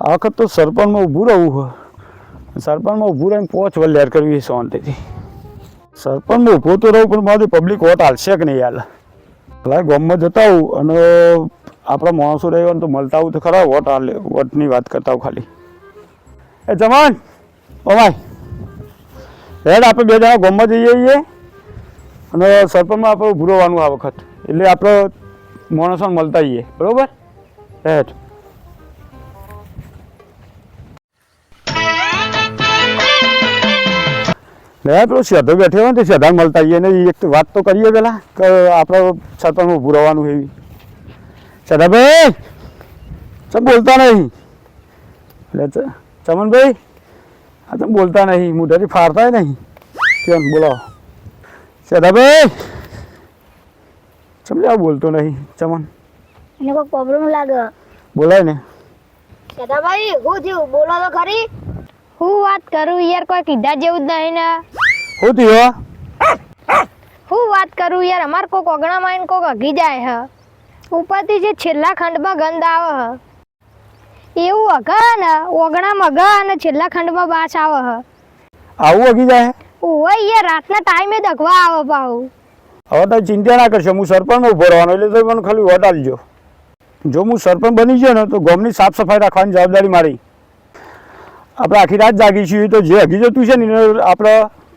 આ વખત તો સરપંચમાં ઊભું રહેવું હોય સરપંચમાં ઊભું રહીને પોચ વલ્યાર કરવી શાંતિથી. સરપંચમાં ઊભો તો રહું, પણ મારી પબ્લિક વોટ હાલશે કે નહીં હાલ? ભલા ગામમાં જતા આવું અને આપણા માણસો રહેવા તો મળતા આવું તો ખરા વોટ હાલે, વોટની વાત કરતા ખાલી. એ જમાન, ઓમાય. રેડ આપણે બે જણા ગામમાં જઈએ છીએ અને સરપંચમાં આપણે ઊભું રહેવાનું આ વખત. એટલે આપણે માણસોને મળતા જઈએ બરાબર? હેડ. લે પેલો શેઢો બેઠો હોય ને તે મળતા આવીએ ને એક વાત તો કરીએ પેલા કે આપણે સરપંચ ઊભું રહેવાનું એવી શેઢાભાઈ ચમ બોલતા નહીં? એટલે ચમનભાઈ આ તમે બોલતા નહીં? મોઢાથી ફાડતા નહીં? કેમ? બોલો શેઢાભાઈ ચમ લે બોલતો નહીં ચમન? એને કોઈ પ્રોબ્લેમ લાગે? બોલાય ને. સદાભાઈ હું થયું? બોલો તો ખરી. હું વાત કરું યાર કોઈ કીધા જેવું જ નહીં ને. શું થયું હું? વાત કરું યાર અમાર કોક ઓગણા માં કોક અઘી જાય હ. ઉપરથી જે છેલ્લા ખંડમાં ગંધ આવે હ. એવું અઘા ને ઓગણામાં અઘા અને છેલ્લા ખંડમાં બાસ આવે હ. આવું અગી જાય? ઓય યાર રાતના ટાઈમે દખવા આવે પાઉ હવે તો ચિંતા ના કરશો હું સરપંચ ઊભો રહેવાનો એટલે તો મને ખાલી વટાલજો જો હું સરપંચ બની ગયો ને તો ગામની સાફ સફાઈ રાખવાની જવાબદારી મારી. આપણે આખી રાત જાગી છીએ તો જે હગી જતું છે ને એને આપણે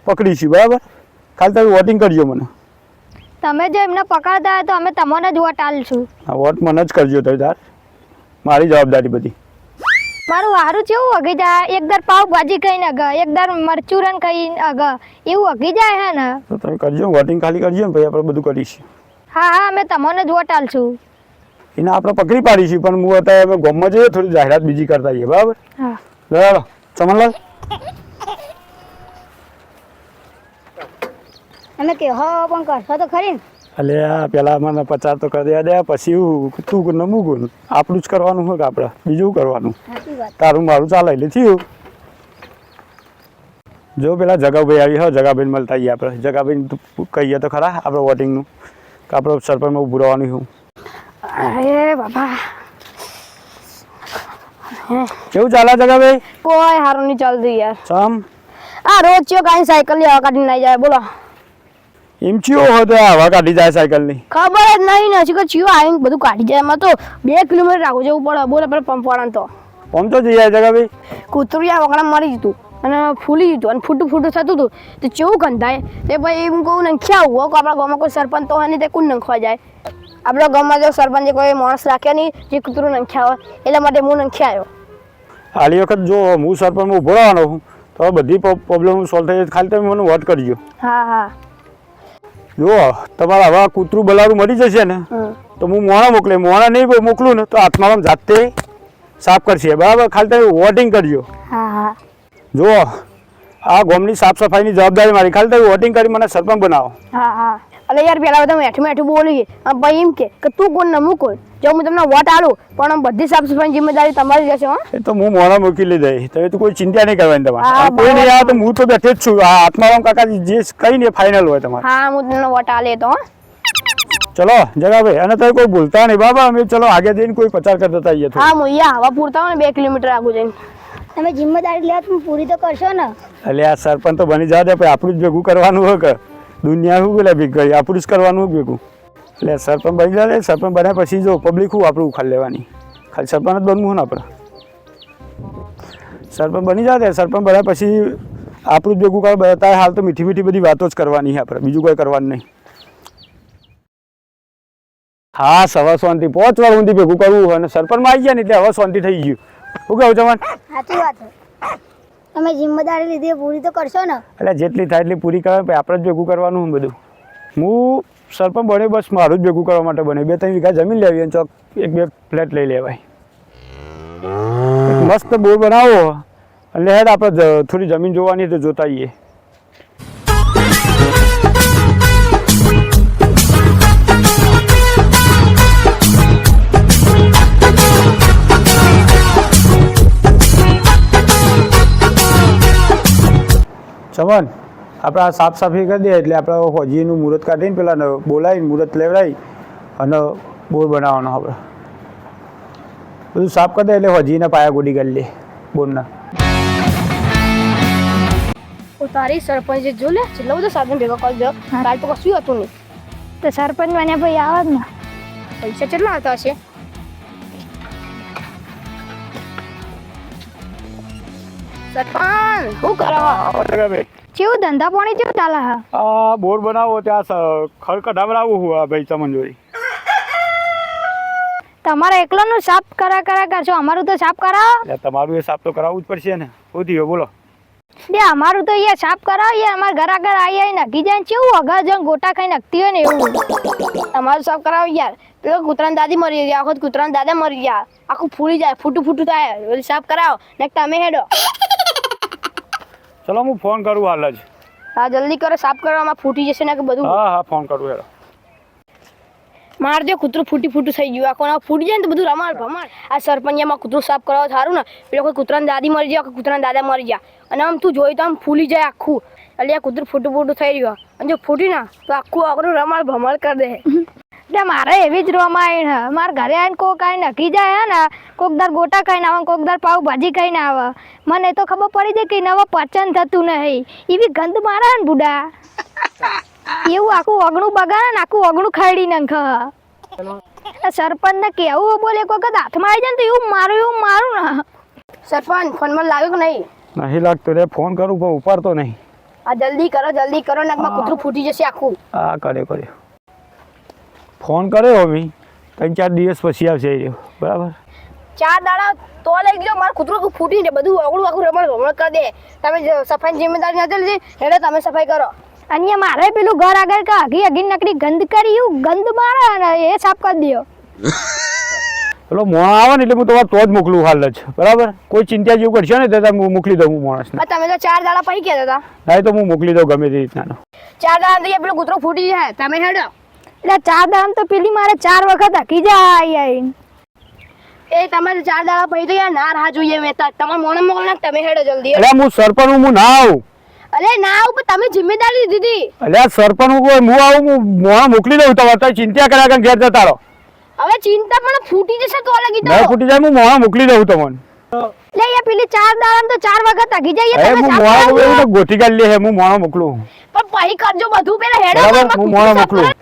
પકડીશું બરાબર? ખાલી તમે વોટિંગ કરજો મને. તમે જો એમને પકડતા હોય તો અમે તમને જ વોટ આલશું. હા વોટ મને જ કરજો તો તાર. મારી જવાબદારી બધી. મારું હારું કેવું અઘી જાય? એક દર પાવ ભાજી કહીને અગ એક દર મરચુરન કહીને અગ એવું અઘી જાય હે ને? તો તમે કરજો વોટિંગ ખાલી કરજો ને ભાઈ આપણે બધું કરીશું. હા હા અમે તમને જ વોટ આલશું. એને આપણે પકડી પાડીશું પણ હું અત્યારે ગામમાં જઈએ થોડી જાહેરાત બીજી કરતા આવીએ બરાબર? હા. ચમનલાલ? અમે કે હો પણ કરશો તો ખરી અલે પેલા મને પચાસ તો કરી દે પછી તું નમું મૂકું આપણું જ કરવાનું હોય કે આપણે? બીજું કરવાનું? તારું મારું ચાલે એટલે થયું. જો પેલા જગાભાઈ આવી હો જગાભાઈ મળતા આવીએ આપણે. જગાભાઈ કહીએ તો ખરા આપણે વોટિંગનું કે આપણે સરપંચમાં ઉભું રહેવાનું હું અરે બાબા કેવું ચાલે જગાભાઈ કોઈ હારું નહીં ચાલતું યાર. ચમ આ રોજ ચો કાઈ સાયકલ લેવા કાઢી નાઈ જાય બોલો. એમ ચિયો હોય તો હવા કાઢી જાય સાયકલની. ખબર જ નહીં ને હજી ચિયો આવીને બધું કાઢી જાય. એમાં તો બે કિલોમીટર રાખવું જવું પડે. બોલે પેલા પંપ વાળા તો. પંપ તો જઈ જાય જગાભાઈ કૂતરું આ વગડા મરી જતું અને ફૂલી જતું અને ફૂટું ફૂટું થતું હતું. તો કેવું ગંધાય? તે ભાઈ એમ કહું નંખ્યા આવું? આપણા ગામમાં કોઈ સરપંચ તો હોય નહીં તે કોણ નંખવા જાય? આપણા ગામમાં જો સરપંચે કોઈ માણસ રાખ્યા નહીં જે કૂતરું નંખ્યા હોય એટલા માટે હું નંખ્યા આવ્યો. આલી વખત જો હું સરપંચમાં ઊભો રહેવાનો છું તો બધી પ્રોબ્લેમ સોલ્વ થઈ જાય ખાલી તમે મને વોટ કરજો. હા હા. જો તમારે હવે કૂતરું બલારું મરી જશે ને તો હું મોણા મોકલે મોણા નહીં મોકલું ને તો આત્મારામ જાતે સાફ કરશે. બરાબર? ખાલી તમે વોટિંગ કરજો. હા આ ગામની સાફ સફાઈની જવાબદારી મારી. ખાલી તમે વોટિંગ કરી મને સરપંચ બનાવો. હા હા. એટલે યાર પેલા બધા મેઠું મેઠું બોલી અને ભાઈ એમ કે કે તું કોણ ને હું કોણ? જો હું તમને વોટ આલું પણ આમ બધી સાફ સફાઈ જિમ્મેદારી તમારી રહેશે હો. એ તો હું મોડા મૂકી લીધે તમે તો કોઈ ચિંતા નહીં કરવાની તમારે. કોઈ નહીં આવે તો હું તો બેઠે જ છું. આ આત્મારામ કાકા જે કઈ ને ફાઇનલ હોય તમારે. હા હું તમને વોટ આલે તો હો. ચલો જગાભાઈ અને તમે કોઈ ભૂલતા નહીં. બાબા અમે ચલો આગળ જઈને કોઈ પ્રચાર કરતા આવીએ થોડું. હા હું અહીંયા હવા પૂરતા હોય ને બે કિલોમીટર આગળ જઈને. તમે જિમ્મેદારી લેવા તમે પૂરી તો કરશો ને. એટલે આ સરપંચ તો બની જવા દે પછી આપણું જ ભેગું કરવાનું હોય કે દુનિયા શું ભેગું કરી? આપણું જ કરવાનું ભેગું. એટલે સરપંચ બની જાય સરપંચ બન્યા પછી જો પબ્લિક શું આપણું ઉખાડ લેવાની? ખાલી સરપંચ જ બનવું ને આપણે. સરપંચ બની જાય સરપંચ બન્યા પછી આપણું જ ભેગું કરે બધા હાલ તો મીઠી મીઠી બધી વાતો જ કરવાની છે આપણે. બીજું કોઈ કરવાનું નહીં. હા સવા શાંતિ. પાંચ વાર ઊંધી ભેગું કરવું અને સરપંચમાં આવી ગયા ને એટલે હવે શાંતિ થઈ ગયું. શું કેવું વાત તમે જિમ્મેદારી લીધી પૂરી તો કરશો ને? એટલે જેટલી થાય એટલી પૂરી કરવા આપણે જ ભેગું કરવાનું હું બધું. હું સરપંચ બને બસ મારું જ ભેગું કરવા માટે બને. બે ત્રણ વીઘા જમીન લેવી અને ચોક એક બે ફ્લેટ લઈ લેવાય. મસ્ત બોર બનાવો. એટલે હેડ આપણે થોડી જમીન જોવાની તો જોતા આવીએ. ચમન આપણે આ સાફ સાફી કરી દઈએ એટલે આપણે હોજીનું મુહૂર્ત કાઢીને પેલા ન- બોલાવીને મુહૂર્ત લેવડાવી અને બોર બનાવવાનો આપણે. બધું સાફ કરી દે એટલે હોજીના પાયા ગોડી કરી લે બોરના. તારી સરપંચ જો લે છેલ્લો બધો સાધન ભેગો કરી દો કાલ તો કશું હતું નહીં. તો સરપંચ મને ભાઈ આવે જ ને. પૈસા કેટલા હતા હશે? સરપંચ શું કરો? કેવું ધંધા પાણી કેવું ચાલે હા? આ બોર બનાવો ત્યાં સ- ડાબરાવું હું આ ભાઈ તમને જોઈ તમારે એકલાનું સાફ કરા કરા કરશો અમારું તો સાફ કરાવો. તમારું એ સાફ તો કરાવવું જ પડશે ને. શું થયું બોલો. દે અમારું તો અહીંયા સાફ કરાવો યાર અમારા ઘર આગળ આવી આવી નક્કી જાય ને કેવું અગા જણ ગોટા ખાઈ નખતી હોય ને એવું. તમારું સાફ કરાવો યાર. પેલો કૂતરાની દાદી મરી ગયા આખો કૂતરાના દાદા મરી ગયા. આખું ફૂલી જાય ફૂટું ફૂટું થાય. સાફ કરાવો ને તમે હેડો. ચલો હું ફોન કરું હાલ જ. હા જલ્દી કરો સાફ કરવામાં ફૂટી જશે ને કે બધું? હા હા ફોન કરું હેડો. દે કૂતરું ફૂટી ફૂટું થઈ ગયું. આખો કોણ ફૂટી જાય ને તો બધું રમાડ ભમાડ. આ સરપંચમાં કૂતરું સાફ કરવા સારું ને? પેલો કોઈ કૂતરાની દાદી મરી જાય કોઈ કૂતરાના દાદા મરી જાય અને આમ તું જોઈ તો આમ ફૂલી જાય આખું. એટલે આ કૂતરું ફૂટું ફૂટું થઈ રહ્યું. અને જો ફૂટી ના તો આખું આખું રમાડ ભમાડ કરી દે. એટલે મારે એવી જ રોમાયણ આવીને મારા ઘરે આવીને કોક આવીને નખી જાય હે ને કોક દાર ગોટા ખાઈને આવે કોક દર પાઉભાજી ખાઈને આવે. મને તો ખબર પડી જાય કે નવા પચન થતું નહીં. એવી ગંધ મારે ને બુડા. એવું આખું અગણું બગાડે ને આખું અગણું ખાડી નાખે સરપંચ ને કેવું બોલે એક વખત હાથમાં આવી જાય ને તો એવું મારું એવું મારું ને. સરપંચ ફોનમાં લાગ્યો કે નહીં? નહીં લાગતું રે ફોન કરું પણ ઉપાડતો નહીં. આ જલ્દી કરો જલ્દી કરો ને આમાં કૂતરું ફૂટી જશે આખું. હા કર્યો કર્યો. ફોન કર્યો અમે ત્રણ ચાર દિવસ પછી આવશે એ બરાબર? ચાર દાડા તો લઈ ગયો. મારું કૂતરું આખું ફૂટી ને બધું અગળું આખું રમણ ભમણ કરી દે. તમે સફાઈ જિમ્મેદારી નથી લીધી એટલે તમે સફાઈ કરો. અને મારે પેલું ઘર આગળ કે હગી હગી નકડી ગંદ કરી એવું ગંધ મારે ને એ સાફ કરી દો પેલો મોણ આવે ને એટલે હું તમારે તો જ મોકલું હાલ જ. બરાબર? કોઈ ચિંતા જેવું કરશે ને તો તમે હું મોકલી દઉં હું માણસ આ તમે તો ચાર દાડા પછી કહેતા હતા. નહીં તો હું મોકલી દઉં ગમે તે રીતના ચાર દાડા થઈ ગયા, પેલું કૂતરો ફૂટી જાય. તમે હેડો. એટલે ચાર દાડા તો પેલી મારે ચાર વખત હકી જાય એ તમારે ચાર દાડા પછી તો યાર ના રાહ જોઈએ વેતા તમારે મોણ મોકલો ને તમે હેડો જલ્દી. અરે હું સરપંચ હું ના આવું. અરે ના ઉપર તમે જિમ્મેદારી દીધી અરે સરપંચ હું હું આવું હું મોણ મોકલી દઉં તમારે તો ચિંતા કર્યા કે ઘેર જતા રહો. હવે ચિંતા પણ ફૂટી જશે તો અલગ તો. ફૂટી જાય હું મોણ મોકલી દઉં તમને. લે અહીંયા પેલી ચાર દાડા તો ચાર વખત હકી જાય તમે. તો ગોઠી કાઢી લે હું મોણ મોકલું. પણ પછી કરજો બધું પેલા હેડો હું કૂતરું મોકલું.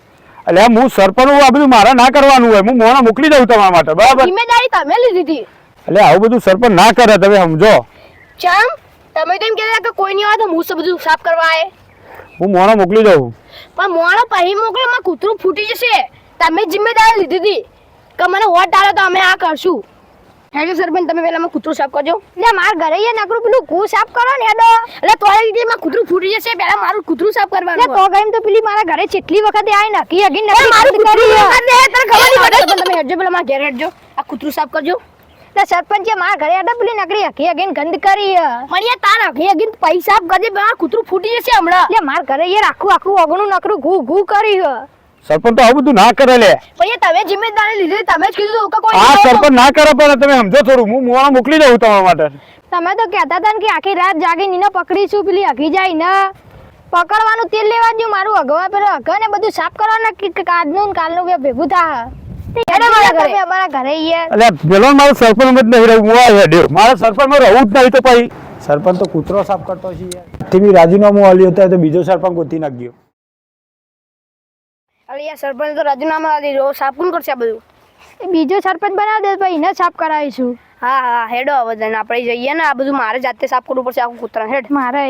એટલે હું સરપંચ આ બધું મારે ના કરવાનું હોય હું મોણા મોકલી દઉં તમારા માટે બરાબર? જિમ્મેદારી તમે લીધી હતી. એટલે આવું બધું સરપંચ ના કરે તમે સમજો. ચમ તમે તો એમ કહેતા કે કોઈ નહીં આવે તો હું બધું સાફ કરવા આવે હું મોણા મોકલી દઉં. પણ મોણા પછી મોકલો માં કૂતરું ફૂટી જશે. તમે જિમ્મેદારી લીધી હતી. કે મને વોટ ડાલો તો અમે આ કરશું. હેડો સરપંચ તમે પહેલા માં કૂતરું સાફ કરજો એટલે મારા ઘરે અહીંયા નકરું પેલું કુ સાફ કરો ને એડો એટલે તો માં કૂતરું ફૂટી જશે પહેલા મારું કૂતરું સાફ કરવાનું તો ગઈ તો પેલી મારા ઘરે ચેટલી વખતે આઈ નાખી હોય. નકી મારું કૂતરું. તમે હેડજો પેલા મારા ઘેર હેડજો આ કૂતરું સાફ કરજો એટલે સરપંચે મારા ઘરે આટા પેલી નકરી હકી અગીન ગંદ કરી હે. પણ તાર હકી અઘી પૈસા કરજે મારા કૂતરું ફૂટી જશે હમણાં એટલે મારા ઘરે યાર આખું આખું અગણું નકરું ઘૂ ઘૂ કરી હે. સરપંચ તો આવું બધું ના કરે લે. પણ એ તમે જિમ્મેદારી લીધી તમે જ કીધું કે કોઈ આ સરપંચ ના કરે પણ તમે સમજો થોડું. હું મોણા મોકલી દઉં તમારા માટે. તમે તો કહેતા હતા ને કે આખી રાત જાગીને પકડી પકડીશું પેલી હગી જાય ને. પકડવાનું તેલ લેવા દ્યું મારું અગવા પેલો અગા ને બધું સાફ કરવાના કે- કે આજનું ને કાલનું બે ભેગું થાય. મારા ઘરે. અમારા ઘરે યાર એટલે પેલો મારો સરપંચ જ નહીં રહું હું આ મારા સરપંચમાં રહું જ નહીં તો પછી. સરપંચ તો કૂતરો સાફ કરતો છે યાર. થી રાજીનામું આલ્યું હતું તો બીજો સરપંચ ગોતી નાખ્યો યાર સરપંચ તો રાજીનામા આવી દીધું. સાફ કોણ કરશે આ બધું? એ બીજો સરપંચ બનાવી દે પછી એને સાફ કરાવીશું. હા હા હેડો હવે આપણે જઈએ ને આ બધું. મારે જાતે સાફ કરવું પડશે. આખું કૂતરા હેડ. મારે.